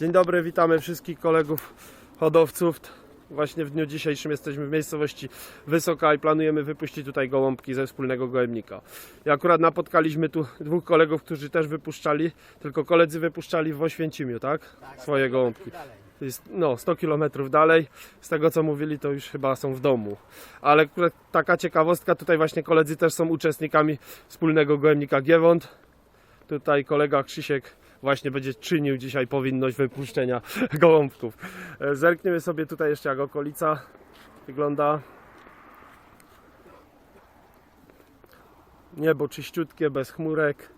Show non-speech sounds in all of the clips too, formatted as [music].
Dzień dobry, witamy wszystkich kolegów hodowców. Właśnie w dniu dzisiejszym jesteśmy w miejscowości Wysoka i planujemy wypuścić tutaj gołąbki ze wspólnego gołębnika. I akurat napotkaliśmy tu dwóch kolegów, którzy też wypuszczali, tylko koledzy wypuszczali w Oświęcimiu, tak? Swoje gołąbki. Jest no, 100 km dalej. Z tego co mówili, to już chyba są w domu. Ale taka ciekawostka, tutaj właśnie koledzy też są uczestnikami wspólnego gołębnika Giewont. Tutaj kolega Krzysiek właśnie będzie czynił dzisiaj powinność wypuszczenia [laughs] gołąbków. E, Zerkniemy sobie tutaj jeszcze jak okolica wygląda. Niebo czyściutkie, bez chmurek.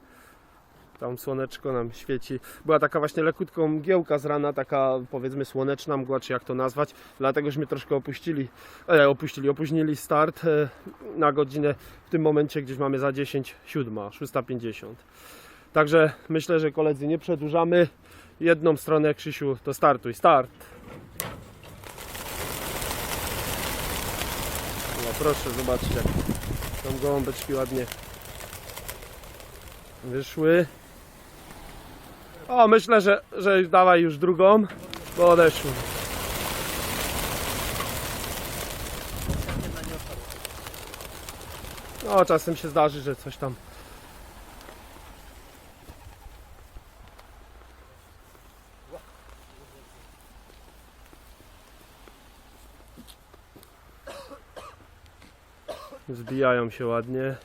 Tam słoneczko nam świeci. Była taka właśnie lekutko mgiełka z rana, taka powiedzmy słoneczna mgła, czy jak to nazwać. Dlategośmy troszkę opuścili, e, opuścili, opóźnili start e, na godzinę. W tym momencie gdzieś mamy za 10, 7, 6.50. Także myślę, że koledzy nie przedłużamy. Jedną stronę Krzysiu to startuj. Start. No proszę, zobaczcie. Tam gołąbeczki ładnie wyszły. O, myślę, że, że dawaj już drugą, bo odeszły. No, czasem się zdarzy, że coś tam Zbijają się ładnie.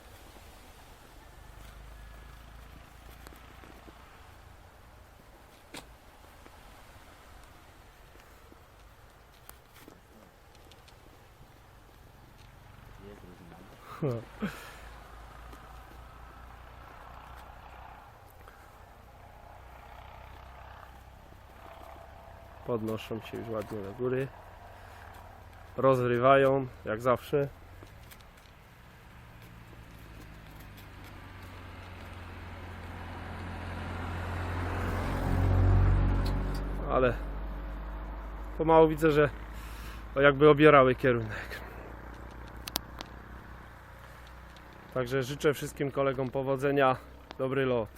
Podnoszą się już ładnie do góry. Rozrywają, jak zawsze. ale pomału widzę, że jakby obierały kierunek. Także życzę wszystkim kolegom powodzenia, dobry lot.